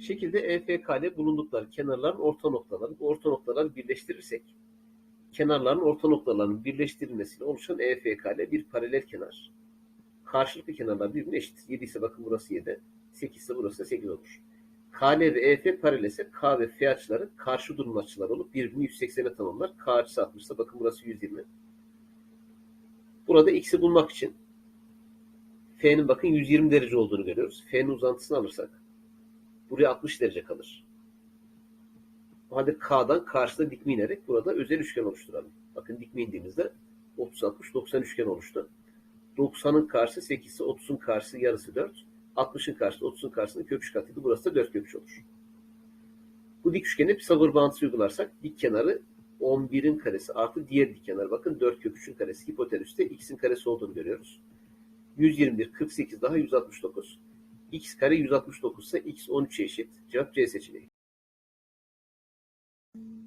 Şekilde EFK ile bulundukları kenarların orta noktaları. Bu orta noktaları birleştirirsek kenarların orta noktalarının birleştirilmesiyle oluşan EFK ile bir paralel kenar. Karşılıklı kenarlar birbirine eşit. 7 ise bakın burası 7. 8 ise burası da 8 olur. KL ve EF paralel ise K ve F açıları karşı durum açılar olup birbirini 180'e tamamlar. K açısı 60 ise bakın burası 120. Burada x'i bulmak için F'nin bakın 120 derece olduğunu görüyoruz. F'nin uzantısını alırsak buraya 60 derece kalır. O halde K'dan karşıda dikme inerek burada özel üçgen oluşturalım. Bakın dikme indiğimizde 30 60 90 üçgen oluştu. 90'ın karşısı 8 ise 30'un karşısı yarısı 4. 60'ın karşısı 30'un karşısında kök üç katıydı. Burası da 4 kök üç olur. Bu dik üçgene Pisagor bağıntısı uygularsak dik kenarı 11'in karesi artı diğer dik kenar. Bakın 4 kök 3'ün karesi hipotenüste x'in karesi olduğunu görüyoruz. 121, 48 daha 169. x kare 169 ise x 13'e eşit. Cevap C seçeneği.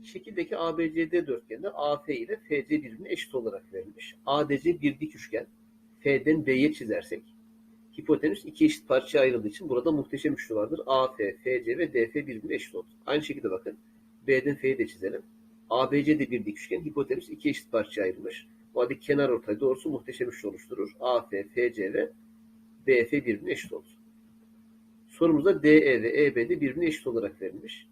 Şekildeki ABCD dörtgende AF ile FC birbirine eşit olarak verilmiş. ADC bir dik üçgen. F'den B'ye çizersek hipotenüs iki eşit parçaya ayrıldığı için burada muhteşem üçlü vardır. AF, FC ve DF birbirine eşit olur. Aynı şekilde bakın B'den F'yi de çizelim. ABC de bir dik üçgen. Hipotenüs iki eşit parçaya ayrılmış. O halde kenar ortay doğrusu muhteşem üçlü oluşturur. AF, FC ve BF birbirine eşit olur. Sorumuzda DE ve EB de birbirine eşit olarak verilmiş.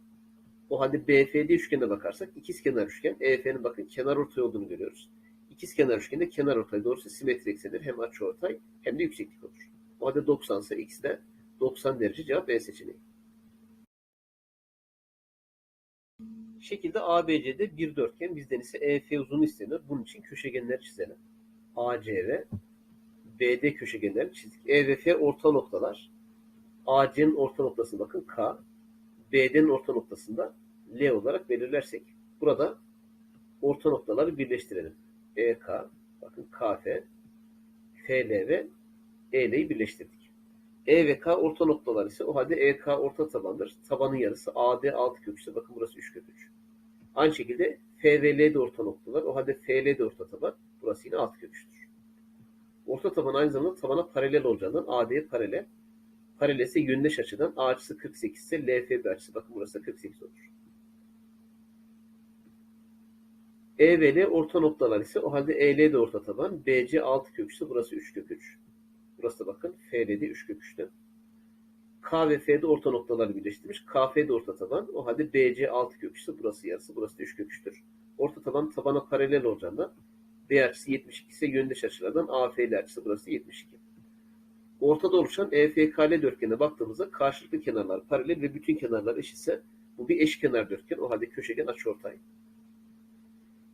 O halde BFD üçgenine bakarsak ikiz kenar üçgen. EF'nin bakın kenar ortay olduğunu görüyoruz. İkiz kenar üçgende kenar ortay doğrusu simetri eksenir. Hem açı ortay hem de yükseklik olur. O halde 90 ise x de 90 derece cevap B seçeneği. Şekilde ABC'de bir dörtgen bizden ise EF uzunluğu isteniyor. Bunun için köşegenleri çizelim. AC ve BD köşegenleri çizdik. E ve F orta noktalar. AC'nin orta noktasına bakın K. BD'nin orta noktasında L olarak belirlersek burada orta noktaları birleştirelim. EK, bakın KF, FL ve EL'yi birleştirdik. E ve K orta noktalar ise o halde EK orta tabandır. Tabanın yarısı AD 6 kök ise bakın burası 3 kök 3. Aynı şekilde F ve L de orta noktalar. O halde FL de orta taban. Burası yine 6 kök 3'tür. Orta taban aynı zamanda tabana paralel olacağından AD'ye paralel. Paralel ise yöndeş açıdan A açısı 48 ise LFB açısı bakın burası da 48 olur. E ve L orta noktalar ise o halde EL de orta taban. BC 6 kök ise burası 3 kök 3. Burası da bakın FL'de 3 kök 3'te. K ve F'de orta noktaları birleştirmiş. KF de orta taban. O halde BC 6 kök ise burası yarısı. Burası da 3 kök 3'tür. Orta taban tabana paralel olacağından B açısı 72 ise yöndeş açılardan AFL açısı burası 72. Ortada oluşan EFKL dörtgene baktığımızda karşılıklı kenarlar paralel ve bütün kenarlar eşitse bu bir eşkenar dörtgen. O halde köşegen açıortay.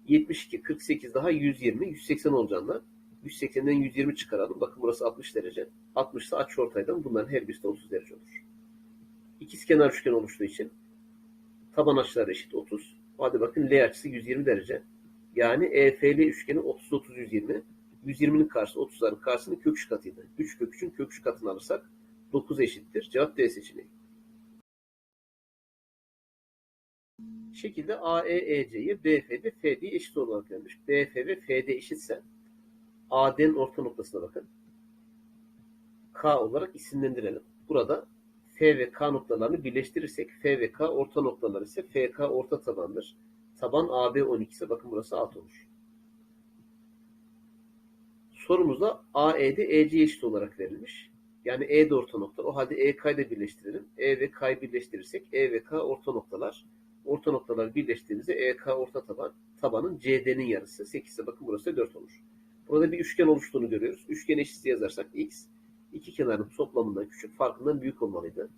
72, 48 daha 120, 180 olacağından 180'den 120 çıkaralım. Bakın burası 60 derece. 60 ise açıortaydan bunların her birisi de 30 derece olur. İkiz kenar üçgen oluştuğu için taban açıları eşit 30. Hadi bakın L açısı 120 derece. Yani EFL üçgeni 30 30 120. 120'nin karşısı 30'ların karşısının kök üç katıydı. 3 kök 3'ün kök 3 katını alırsak 9 eşittir. Cevap D seçeneği. Şekilde AEEC'yi BF'de FD eşit olarak vermiş. BF ve FD eşitse AD'nin orta noktasına bakın. K olarak isimlendirelim. Burada F ve K noktalarını birleştirirsek F ve K orta noktalar ise FK orta tabandır. Taban AB 12 ise bakın burası 6 olur. Sorumuzda AE'de EC eşit olarak verilmiş. Yani E de orta nokta. O halde EK'yı da birleştirelim. E ve K'yı birleştirirsek E ve K orta noktalar. Orta noktalar birleştiğimizde EK orta taban. Tabanın CD'nin yarısı. 8 ise bakın burası da 4 olur. Burada bir üçgen oluştuğunu görüyoruz. Üçgen eşitliği yazarsak X iki kenarın toplamından küçük farkından büyük olmalıydı.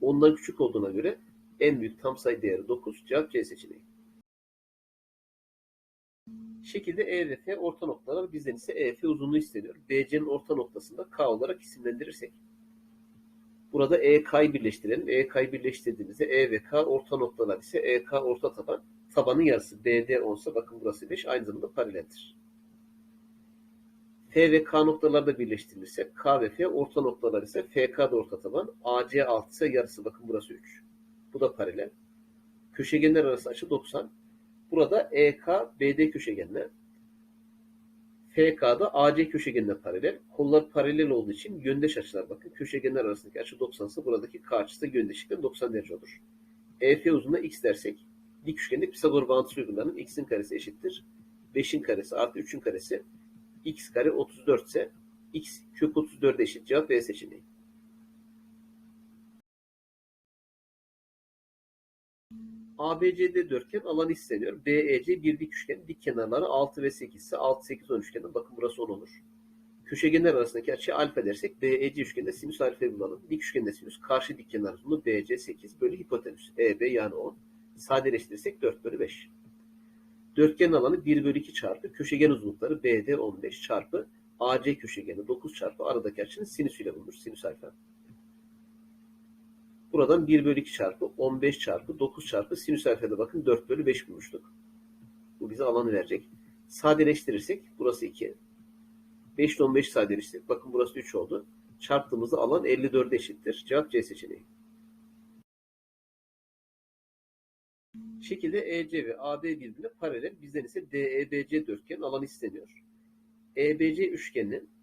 Ondan küçük olduğuna göre en büyük tam sayı değeri 9. Cevap C seçeneği. Şekilde E ve F orta noktalar bizden ise EF uzunluğu isteniyor. BC'nin orta noktasında K olarak isimlendirirsek burada EK'yı birleştirelim. EK'yı birleştirdiğimizde E ve K orta noktalar ise EK orta taban. Tabanın yarısı BD olsa bakın burası 5 aynı zamanda paraleldir. F ve K noktaları da birleştirilirse K ve F orta noktalar ise FK da orta taban. AC 6 ise yarısı bakın burası 3. Bu da paralel. Köşegenler arası açı 90. Burada EK BD köşegenle FK'da AC köşegenine paralel. Kollar paralel olduğu için yöndeş açılar bakın. Köşegenler arasındaki açı 90 ise buradaki K açısı da yöndeşlikten 90 derece olur. EF uzunluğuna x dersek dik üçgende Pisagor bağıntısı uygulanır. x'in karesi eşittir. 5'in karesi artı 3'ün karesi x kare 34 ise x kök 34'e eşit. Cevap B seçeneği. ABCD dörtgen alanı isteniyor. BEC bir dik üçgen. Dik kenarları 6 ve 8 ise 6, 8, 10 üçgenden. Bakın burası 10 olur. Köşegenler arasındaki açı alfa dersek BEC üçgeninde sinüs alfayı bulalım. Dik üçgende sinüs karşı dik kenar uzunluğu BC 8 bölü hipotenüs. EB yani 10. Sadeleştirirsek 4 bölü 5. Dörtgen alanı 1 bölü 2 çarpı köşegen uzunlukları BD 15 çarpı AC köşegeni 9 çarpı aradaki açının sinüsüyle bulunur. Sinüs alfa. Buradan 1 bölü 2 çarpı 15 çarpı 9 çarpı sinüs alfada bakın 4 bölü 5 bulmuştuk. Bu bize alanı verecek. Sadeleştirirsek burası 2. 5 ile 15 sadeleştirdik. Bakın burası 3 oldu. Çarptığımızda alan 54 eşittir. Cevap C seçeneği. Şekilde EC ve AB birbirine paralel. Bizden ise DEBC dörtgen alanı isteniyor. EBC üçgeninin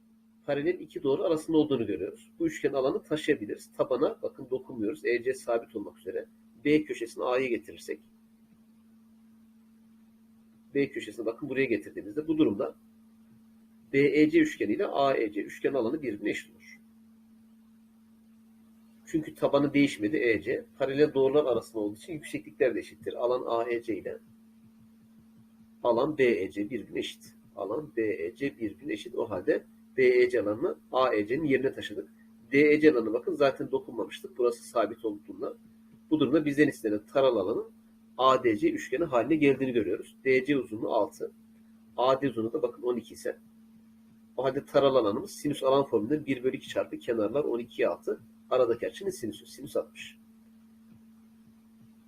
paralel iki doğru arasında olduğunu görüyoruz. Bu üçgen alanı taşıyabiliriz. Tabana bakın dokunmuyoruz. EC sabit olmak üzere. B köşesini A'ya getirirsek B köşesine bakın buraya getirdiğimizde bu durumda BEC üçgeni ile AEC üçgen alanı birbirine eşit olur. Çünkü tabanı değişmedi EC. Paralel doğrular arasında olduğu için yükseklikler de eşittir. Alan AEC ile alan BEC birbirine eşit. Alan BEC birbirine eşit. O halde BEC alanını AEC'nin yerine taşıdık. DEC alanı bakın zaten dokunmamıştık. Burası sabit olduğunda. Bu durumda bizden istenen taral alanın ADC üçgeni haline geldiğini görüyoruz. DC uzunluğu 6. AD uzunluğu da bakın 12 ise. O halde taral alanımız sinüs alan formunda 1 bölü 2 çarpı kenarlar 12'ye 6. Aradaki açının sinüsü. Sinüs 60.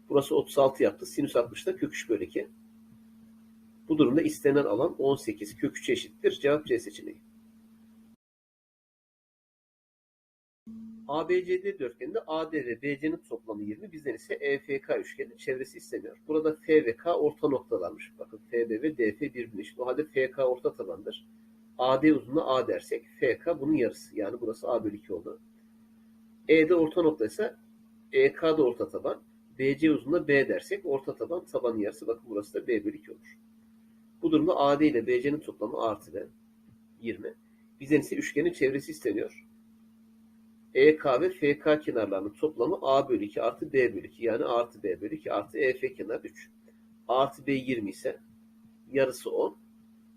Burası 36 yaptı. Sinüs 60 da kök 3 bölü 2. Bu durumda istenen alan 18 kök 3 eşittir. Cevap C seçeneği. ABCD dörtgeninde AD ve BC'nin toplamı 20. Bizden ise EFK üçgenin çevresi isteniyor. Burada F ve K orta noktalarmış. Bakın FB ve DF birbirine. O halde FK orta tabandır. AD uzunluğu A dersek FK bunun yarısı. Yani burası A bölü 2 oldu. E'de orta nokta ise EK'da orta taban. BC uzunluğu B dersek orta taban tabanın yarısı. Bakın burası da B bölü 2 olur. Bu durumda AD ile BC'nin toplamı artı B 20. Bizden ise üçgenin çevresi isteniyor. EK ve FK kenarlarının toplamı A bölü 2 artı B bölü 2. Yani artı B bölü 2 artı EF kenar 3. Artı B 20 ise yarısı 10.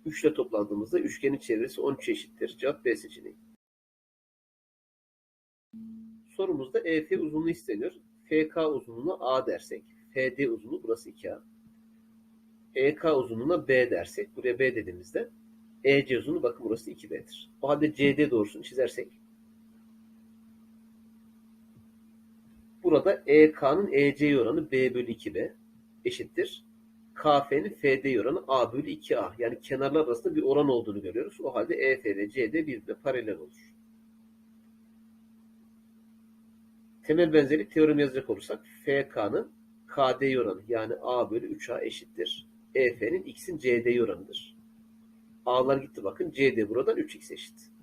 3 ile toplandığımızda üçgenin çevresi 13 eşittir. Cevap B seçeneği. Sorumuzda EF uzunluğu isteniyor. FK uzunluğuna A dersek. FD uzunluğu burası 2A. EK uzunluğuna B dersek. Buraya B dediğimizde EC uzunluğu bakın burası 2B'dir. O halde CD doğrusunu çizersek Burada EK'nın EC oranı B bölü 2B eşittir. KF'nin FD oranı A bölü 2A. Yani kenarlar arasında bir oran olduğunu görüyoruz. O halde EF ve CD birbirine paralel olur. Temel benzerlik teoremi yazacak olursak FK'nın KD oranı yani A bölü 3A eşittir. EF'nin X'in CD oranıdır. A'lar gitti bakın. CD buradan 3X eşit.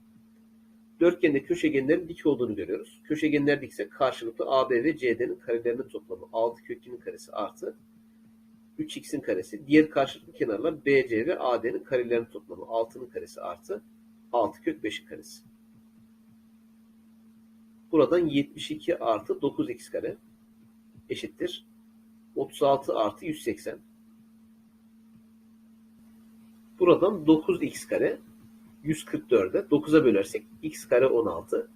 Dörtgende köşegenlerin dik olduğunu görüyoruz. Köşegenler dikse karşılıklı AB ve CD'nin karelerinin toplamı 6 kök 2'nin karesi artı 3x'in karesi. Diğer karşılıklı kenarlar BC ve AD'nin karelerinin toplamı 6'nın karesi artı 6 kök 5'in karesi. Buradan 72 artı 9x kare eşittir. 36 artı 180. Buradan 9x kare 144'e 9'a bölersek x kare 16.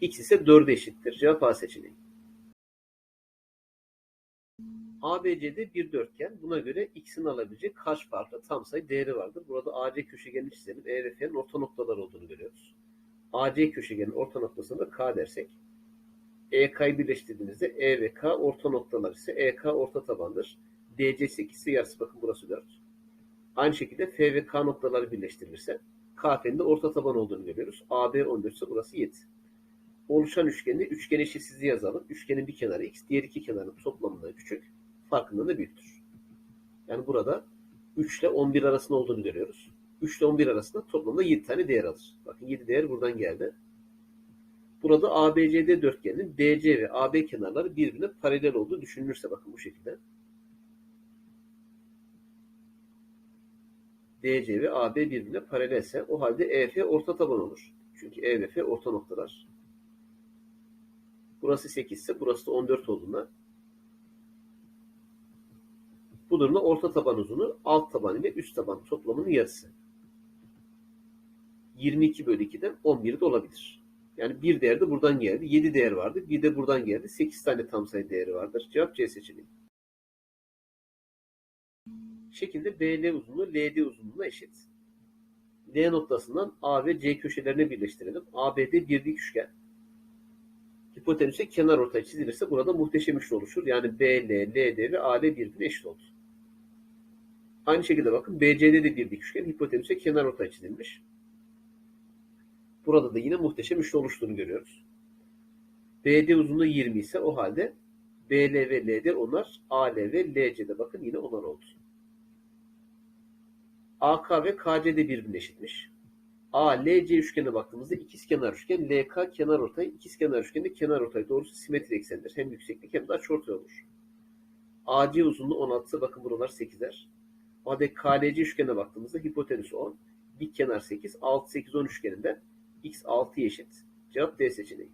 x ise 4'e eşittir. Cevap A seçeneği. ABC'de bir dörtgen. Buna göre x'in alabileceği kaç farklı tam sayı değeri vardır. Burada AC köşegenini çizelim. E ve F'nin orta noktalar olduğunu görüyoruz. AC köşegenin orta noktasında K dersek EK'yı birleştirdiğimizde E ve K orta noktalar ise EK orta tabandır. DC 8 ise yarısı bakın burası 4. Aynı şekilde F ve K noktaları birleştirilirse KF'nin de orta taban olduğunu görüyoruz. AB 14 ise burası 7. Oluşan üçgende üçgen eşitsizliği yazalım. Üçgenin bir kenarı x, diğer iki kenarın toplamından küçük, farkından da büyüktür. Yani burada 3 ile 11 arasında olduğunu görüyoruz. 3 ile 11 arasında toplamda 7 tane değer alır. Bakın 7 değer buradan geldi. Burada ABCD dörtgeninin DC ve AB kenarları birbirine paralel olduğu düşünülürse bakın bu şekilde. DC ve AB birbirine paralelse o halde EF orta taban olur. Çünkü E ve F orta noktalar. Burası 8 ise burası da 14 olduğunda bu durumda orta taban uzunu alt taban ile üst taban toplamının yarısı. 22 bölü 2'den 11 de olabilir. Yani bir değer de buradan geldi. 7 değer vardı. Bir de buradan geldi. 8 tane tam sayı değeri vardır. Cevap C seçeneği. Şekilde BL uzunluğu LD uzunluğuna eşit. L noktasından A ve C köşelerine birleştirelim. ABD bir dik üçgen. Hipotenüse kenar ortay çizilirse burada muhteşem üçlü oluşur. Yani BL, LD ve AL birbirine eşit olur. Aynı şekilde bakın BCD de bir dik üçgen. Hipotenüse kenar ortay çizilmiş. Burada da yine muhteşem üçlü oluştuğunu görüyoruz. BD uzunluğu 20 ise o halde BL ve LD onlar AL ve LC'de bakın yine onlar oldu. AK ve KC de birbirine eşitmiş. ALC üçgene baktığımızda ikizkenar üçgen, LK kenar ortay, ikizkenar üçgende kenar ortay doğrusu simetri eksendir. Hem yükseklik hem de açıortay olur. AC uzunluğu 16 ise bakın buralar 8'er. O KLC üçgene baktığımızda hipotenüsü 10, dik kenar 8, 6, 8, 10 üçgeninde x 6 eşit. Cevap D seçeneği.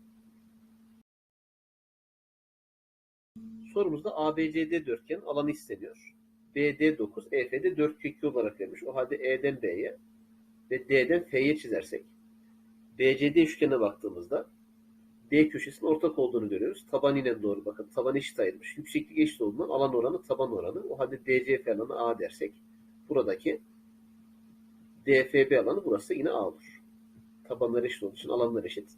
Sorumuzda ABCD dörtgen alanı isteniyor. BD 9, EF'de 4 kök 2 olarak vermiş. O halde E'den B'ye ve D'den F'ye çizersek BCD üçgene baktığımızda D köşesinin ortak olduğunu görüyoruz. Taban yine doğru bakın. Taban eşit ayrılmış. Yükseklik eşit olduğundan alan oranı taban oranı. O halde DC alanı A dersek buradaki DFB alanı burası yine A olur. Tabanlar eşit olduğu için alanlar eşit.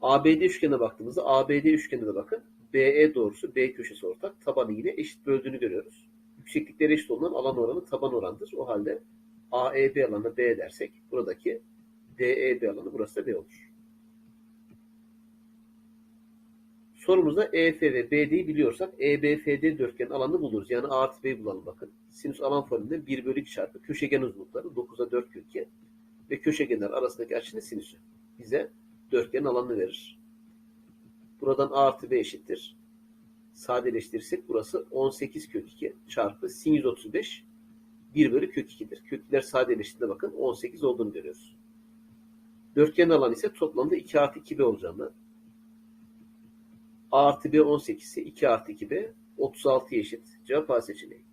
ABD üçgene baktığımızda ABD üçgenine de bakın. BE doğrusu B köşesi ortak. Tabanı yine eşit böldüğünü görüyoruz. Yükseklikleri eşit olduğundan alan oranı taban oranıdır. O halde AEB alanı B dersek buradaki DEB alanı burası da B olur. Sorumuzda EF ve BD'yi biliyorsak EBFD dörtgen alanını buluruz. Yani A artı B'yi bulalım bakın. Sinüs alan formülünde 1 bölü 2 çarpı köşegen uzunlukları 9'a 4 kökü ve köşegenler arasındaki açının sinüsü bize dörtgen alanını verir. Buradan A artı B eşittir. Sadeleştirirsek burası 18 kök 2 çarpı sin 135 1 bölü kök 2'dir. Kökler sadeleştiğinde bakın 18 olduğunu görüyoruz. Dörtgen alan ise toplamda 2 artı 2B olacağını A artı B 18 ise 2 artı 2B 36 eşit. Cevap A seçeneği.